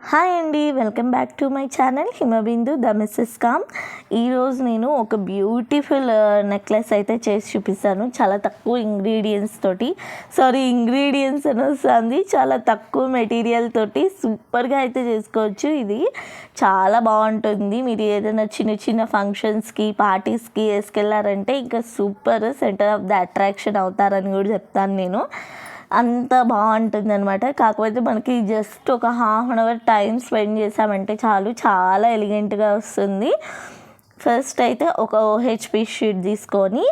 Hi అండి welcome back to my channel Himabindu the missus com. ఈరోజు నేను ఒక బ్యూటిఫుల్ నెక్లెస్ అయితే చేసి చూపిస్తాను. చాలా తక్కువ ఇంగ్రీడియంట్స్ తోటి సారీ ఇంగ్రీడియంట్స్ అని వస్తుంది. చాలా తక్కువ మెటీరియల్ తోటి సూపర్గా అయితే చేసుకోవచ్చు ఇది. చాలా బాగుంటుంది. మీరు ఏదైనా చిన్న చిన్న ఫంక్షన్స్కి పార్టీస్కి వేసుకెళ్ళారంటే ఇంకా super centre of the attraction అవుతారని కూడా చెప్తాను నేను. అంత బాగుంటుంది అనమాట కాకపోతే మనకి జస్ట్ ఒక half an hour time spend చేసామంటే చాలు చాలా ఎలిగెంట్గా వస్తుంది. ఫస్ట్ అయితే ఒక ఓహెచ్పి షీట్ తీసుకొని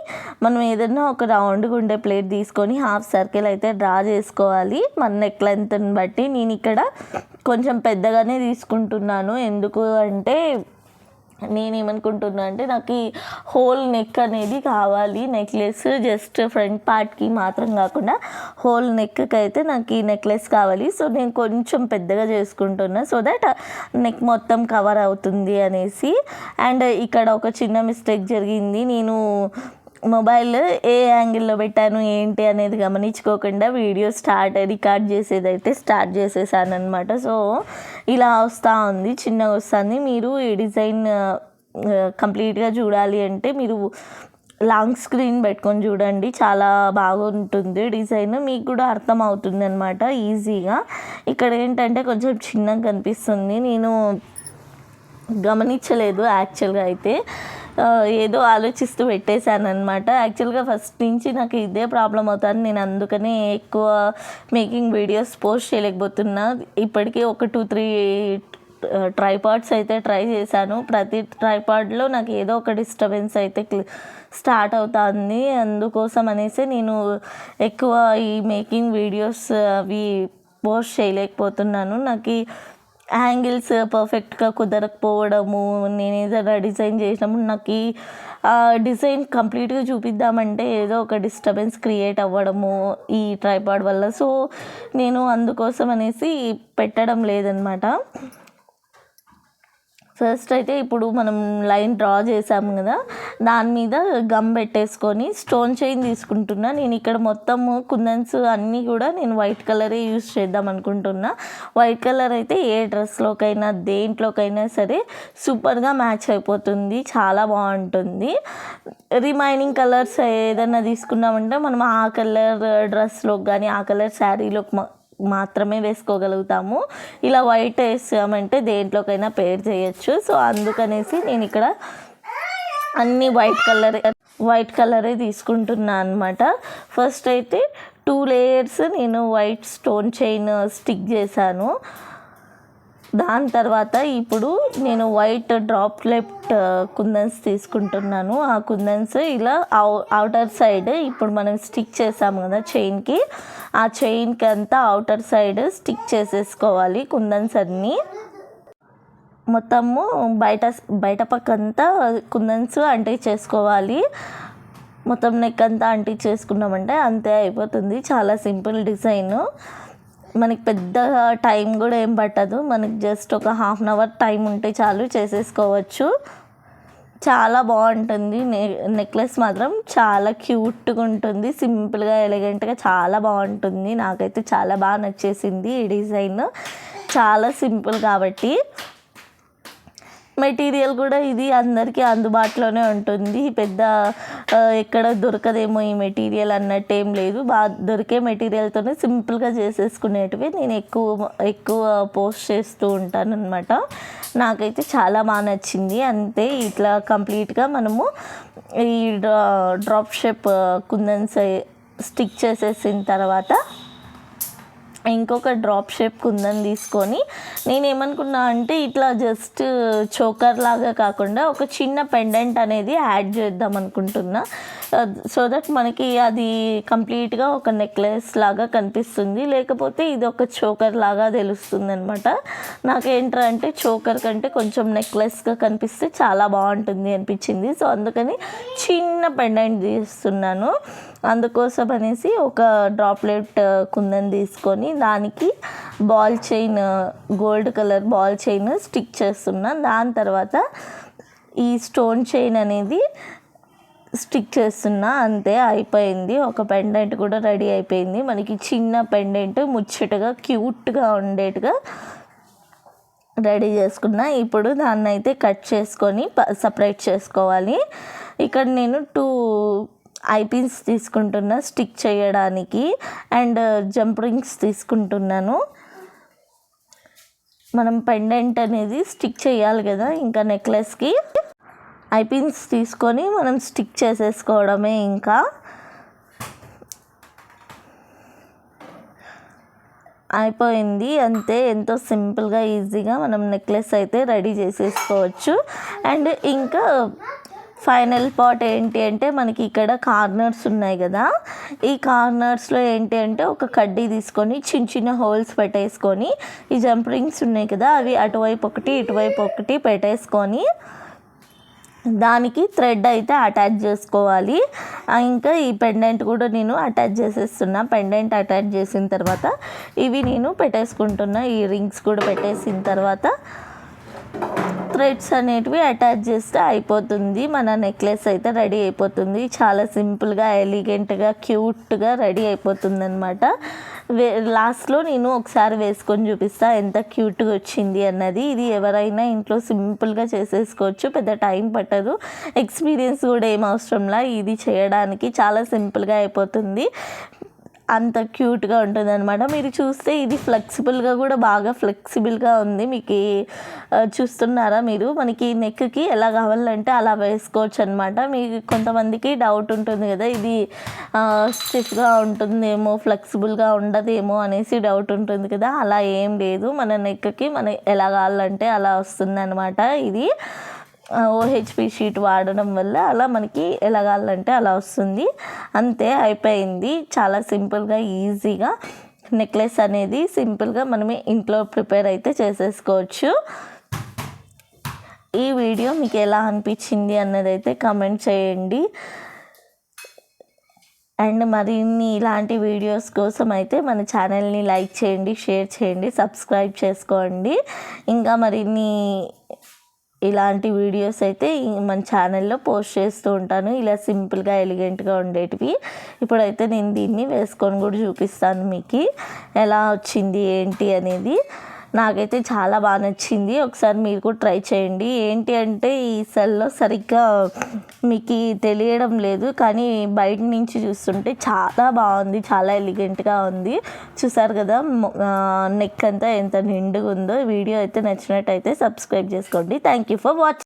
మనం ఏదైనా ఒక రౌండ్గా ఉండే ప్లేట్ తీసుకొని హాఫ్ సర్కిల్ అయితే డ్రా చేసుకోవాలి. మన నెక్ లెంత్ని బట్టి నేను ఇక్కడ కొంచెం పెద్దగానే తీసుకుంటున్నాను. ఎందుకు అంటే నేనేమనుకుంటున్నా అంటే నాకు ఈ హోల్ నెక్ అనేది కావాలి. నెక్లెస్ జస్ట్ ఫ్రంట్ పార్ట్కి మాత్రం కాకుండా హోల్ నెక్కి అయితే నాకు ఈ నెక్లెస్ కావాలి. సో నేను కొంచెం పెద్దగా చేసుకుంటున్నా. సో దట్ నెక్ మొత్తం కవర్ అవుతుంది అనేసి. అండ్ ఇక్కడ ఒక చిన్న మిస్టేక్ జరిగింది. నేను మొబైల్ ఏ యాంగిల్లో పెట్టాను ఏంటి అనేది గమనించుకోకుండా వీడియో స్టార్ట్ రికార్డ్ చేసేదైతే స్టార్ట్ చేసేసాను అనమాట సో ఇలా వస్తూ ఉంది చిన్నగా వస్తుంది. మీరు ఈ డిజైన్ కంప్లీట్గా చూడాలి అంటే మీరు లాంగ్ స్క్రీన్ పెట్టుకొని చూడండి. చాలా బాగుంటుంది డిజైన్. మీకు కూడా అర్థం అవుతుంది అనమాట ఈజీగా. ఇక్కడ ఏంటంటే కొంచెం చిన్నగా కనిపిస్తుంది. నేను గమనించలేదు యాక్చువల్గా అయితే. ఏదో ఆలోచిస్తూ పెట్టేశాను అనమాట యాక్చువల్గా ఫస్ట్ నుంచి నాకు ఇదే ప్రాబ్లం అవుతాను నేను అందుకనే ఎక్కువ మేకింగ్ వీడియోస్ పోస్ట్ చేయలేకపోతున్నా. ఇప్పటికీ ఒక టూ త్రీ ట్రైపాడ్స్ అయితే ట్రై చేశాను. ప్రతి ట్రైపాడ్లో నాకు ఏదో ఒక డిస్టర్బెన్స్ అయితే స్టార్ట్ అవుతుంది. అందుకోసం అనేసి నేను ఎక్కువ ఈ మేకింగ్ వీడియోస్ అవి పోస్ట్ చేయలేకపోతున్నాను. నాకు యాంగిల్స్ పర్ఫెక్ట్గా కుదరకపోవడము నేను ఏదైనా డిజైన్ చేసినప్పుడు నాకు ఆ డిజైన్ కంప్లీట్గా చూపిద్దామంటే ఏదో ఒక డిస్టర్బెన్స్ క్రియేట్ అవ్వడము ఈ ట్రైపాడ్ వల్ల. సో నేను అందుకోసం అనేసి పెట్టడం లేదనమాట. ఫస్ట్ అయితే ఇప్పుడు మనం లైన్ డ్రా చేసాము కదా దాని మీద గమ్ పెట్టేసుకొని స్టోన్ చైన్ తీసుకుంటున్నా. నేను ఇక్కడ మొత్తము కుందన్స్ అన్నీ కూడా నేను వైట్ కలరే యూస్ చేద్దాం అనుకుంటున్నా. వైట్ కలర్ అయితే ఏ డ్రెస్లోకైనా దేంట్లోకైనా సరే సూపర్గా మ్యాచ్ అయిపోతుంది. చాలా బాగుంటుంది. రిమైనింగ్ కలర్స్ ఏదైనా తీసుకున్నామంటే మనం ఆ కలర్ డ్రెస్లోకి కానీ ఆ కలర్ శారీలోకి మాత్రమే వేసుకోగలుగుతాము. ఇలా వైట్ వేసామంటే దేంట్లోకైనా పేర్ చేయొచ్చు. సో అందుకనేసి నేను ఇక్కడ అన్ని వైట్ కలర్ వైట్ కలరే తీసుకుంటున్నా అనమాట ఫస్ట్ అయితే టూ లేయర్స్ నేను వైట్ స్టోన్ చైన్ స్టిక్ చేశాను. దాని తర్వాత ఇప్పుడు నేను వైట్ డ్రాప్ లెఫ్ట్ కుందన్స్ తీసుకుంటున్నాను. ఆ కుందన్స్ ఇలా అవుటర్ సైడ్ ఇప్పుడు మనం స్టిక్ చేసాము కదా చైన్కి ఆ చైన్కి అంతా అవుటర్ సైడ్ స్టిక్ చేసేసుకోవాలి కుందన్స్ అన్నీ. మొత్తము బయట బయట పక్క అంతా కుందన్స్ అంటే చేసుకోవాలి. మొత్తం నెక్ అంతా అంటీ చేసుకున్నామంటే అంతే అయిపోతుంది. చాలా సింపుల్ డిజైన్. మనకి పెద్ద టైం కూడా ఏం పట్టదు. మనకి జస్ట్ ఒక హాఫ్ అన్ అవర్ టైం ఉంటే చాలు చేసేసుకోవచ్చు. చాలా బాగుంటుంది. నె నెక్లెస్ మాత్రం చాలా క్యూట్గా ఉంటుంది. సింపుల్గా ఎలిగెంట్గా చాలా బాగుంటుంది. నాకైతే చాలా బాగా నచ్చేసింది ఈ డిజైన్. చాలా సింపుల్ కాబట్టి. మెటీరియల్ కూడా ఇది అందరికీ అందుబాటులోనే ఉంటుంది. పెద్ద ఎక్కడ దొరకదేమో ఈ మెటీరియల్ అన్నట్టు ఏం లేదు. బాగా దొరికే మెటీరియల్తోనే సింపుల్గా చేసేసుకునేటివి నేను ఎక్కువ ఎక్కువ పోస్ట్ చేస్తూ ఉంటాను అనమాట నాకైతే చాలా బాగా నచ్చింది. అంతే ఇట్లా కంప్లీట్గా మనము ఈ డ్రాప్ షేప్ కుందన్స్ స్టిక్ చేసేసిన తర్వాత ఇంకొక డ్రాప్ షేప్ కుందని తీసుకొని నేను ఏమనుకున్నా అంటే ఇట్లా జస్ట్ చోకర్ లాగా కాకుండా ఒక చిన్న పెండెంట్ అనేది యాడ్ చేద్దాం అనుకుంటున్నా. సో దట్ మనకి అది కంప్లీట్గా ఒక నెక్లెస్ లాగా కనిపిస్తుంది. లేకపోతే ఇది ఒక చోకర్ లాగా తెలుస్తుంది అనమాట నాకేంటంటే చోకర్ కంటే కొంచెం నెక్లెస్గా కనిపిస్తే చాలా బాగుంటుంది అనిపించింది. సో అందుకని చిన్న పెండెంట్ తీస్తున్నాను. అందుకోసం అనేసి ఒక డ్రాప్లెట్ కుందని తీసుకొని దానికి ball chain gold colour ball chain stick చేస్తున్నా దాని తర్వాత ఈ స్టోన్ చైన్ అనేది స్టిక్ చేస్తున్నా అంతే అయిపోయింది. ఒక పెండెంట్ కూడా రెడీ అయిపోయింది. మనకి చిన్న పెండెంట్ ముచ్చటగా క్యూట్గా ఉండేట్టుగా రెడీ చేసుకున్నా. ఇప్పుడు దాన్ని అయితే కట్ చేసుకొని సపరేట్ చేసుకోవాలి. ఇక్కడ నేను టూ ఐపిన్స్ తీసుకుంటున్నా స్టిక్ చేయడానికి అండ్ జంప్ రింగ్స్ తీసుకుంటున్నాను. మనం పెండెంట్ అనేది స్టిక్ చేయాలి కదా ఇంకా నెక్లెస్కి. ఐపిన్స్ తీసుకొని మనం స్టిక్ చేసేసుకోవడమే ఇంకా. అయిపోయింది. అంతే ఎంతో సింపుల్గా ఈజీగా మనం నెక్లెస్ అయితే రెడీ చేసేసుకోవచ్చు. అండ్ ఇంకా ఫైనల్ పార్ట్ ఏంటి అంటే మనకి ఇక్కడ కార్నర్స్ ఉన్నాయి కదా. ఈ కార్నర్స్లో ఏంటి అంటే ఒక కడ్డీ తీసుకొని చిన్న చిన్న హోల్స్ పెట్టేసుకొని ఈ జంప్ రింగ్స్ ఉన్నాయి కదా అవి అటువైపు ఒకటి ఇటువైపు ఒకటి పెట్టేసుకొని దానికి థ్రెడ్ అయితే అటాచ్ చేసుకోవాలి. ఇంకా ఈ పెండెంట్ కూడా నేను అటాచ్ చేసేస్తున్నా. పెండెంట్ అటాచ్ చేసిన తర్వాత ఇవి నేను పెట్టేసుకుంటున్నా. ఈ రింగ్స్ కూడా పెట్టేసిన తర్వాత థ్రెడ్స్ అనేటివి అటాచ్ చేస్తే అయిపోతుంది. మన నెక్లెస్ అయితే రెడీ అయిపోతుంది. చాలా సింపుల్గా ఎలిగెంట్గా క్యూట్గా రెడీ అయిపోతుంది అనమాట వే లాస్ట్లో నేను ఒకసారి వేసుకొని చూపిస్తా ఎంత క్యూట్గా వచ్చింది అన్నది. ఇది ఎవరైనా ఇంట్లో సింపుల్గా చేసేసుకోవచ్చు పెద్ద టైం పట్టదు. ఎక్స్పీరియన్స్ కూడా ఏం అవసరంలా ఇది చేయడానికి చాలా సింపుల్గా అయిపోతుంది. అంత క్యూట్గా ఉంటుంది అనమాట మీరు చూస్తే ఇది ఫ్లెక్సిబుల్గా కూడా బాగా ఫ్లెక్సిబుల్గా ఉంది. మీకు చూస్తున్నారా మీరు? మనకి నెక్కి ఎలా కావాలంటే అలా వేసుకోవచ్చు అనమాట మీకు కొంతమందికి డౌట్ ఉంటుంది కదా ఇది స్టిఫ్గా ఉంటుందేమో ఫ్లెక్సిబుల్గా ఉండదేమో అనేసి డౌట్ ఉంటుంది కదా అలా ఏం లేదు. మన నెక్కి మన ఎలా కావాలంటే అలా వస్తుంది అనమాట ఇది. ఓహెచ్పి షీట్ వాడడం వల్ల అలా మనకి ఎలాగాలంటే అలా వస్తుంది. అంతే అయిపోయింది. చాలా సింపుల్గా ఈజీగా నెక్లెస్ అనేది సింపుల్గా మనమే ఇంట్లో ప్రిపేర్ అయితే చేసేసుకోవచ్చు. ఈ వీడియో మీకు ఎలా అనిపించింది అన్నది అయితే కమెంట్ చేయండి. అండ్ మరిన్ని ఇలాంటి వీడియోస్ కోసం అయితే మన ఛానల్ని లైక్ చేయండి షేర్ చేయండి సబ్స్క్రైబ్ చేసుకోండి. ఇంకా మరిన్ని ఇలాంటి వీడియోస్ అయితే మన ఛానల్లో పోస్ట్ చేస్తూ ఉంటాను. ఇలా సింపుల్గా ఎలిగెంట్గా ఉండేటివి. ఇప్పుడైతే నేను దీన్ని వేసుకొని కూడా చూపిస్తాను మీకు. ఎలా వచ్చింది ఏంటి అనేది. నాకైతే చాలా బాగా నచ్చింది. ఒకసారి మీరు కూడా ట్రై చేయండి. ఏంటి అంటే ఈ సెల్లో సరిగ్గా మీకు తెలియడం లేదు కానీ బయట నుంచి చూస్తుంటే చాలా బాగుంది చాలా ఎలిగెంట్గా ఉంది. చూసారు కదా నెక్ అంతా ఎంత నిండుగా ఉందో వీడియో అయితే నచ్చినట్టయితే సబ్స్క్రైబ్ చేసుకోండి. Thank you for watching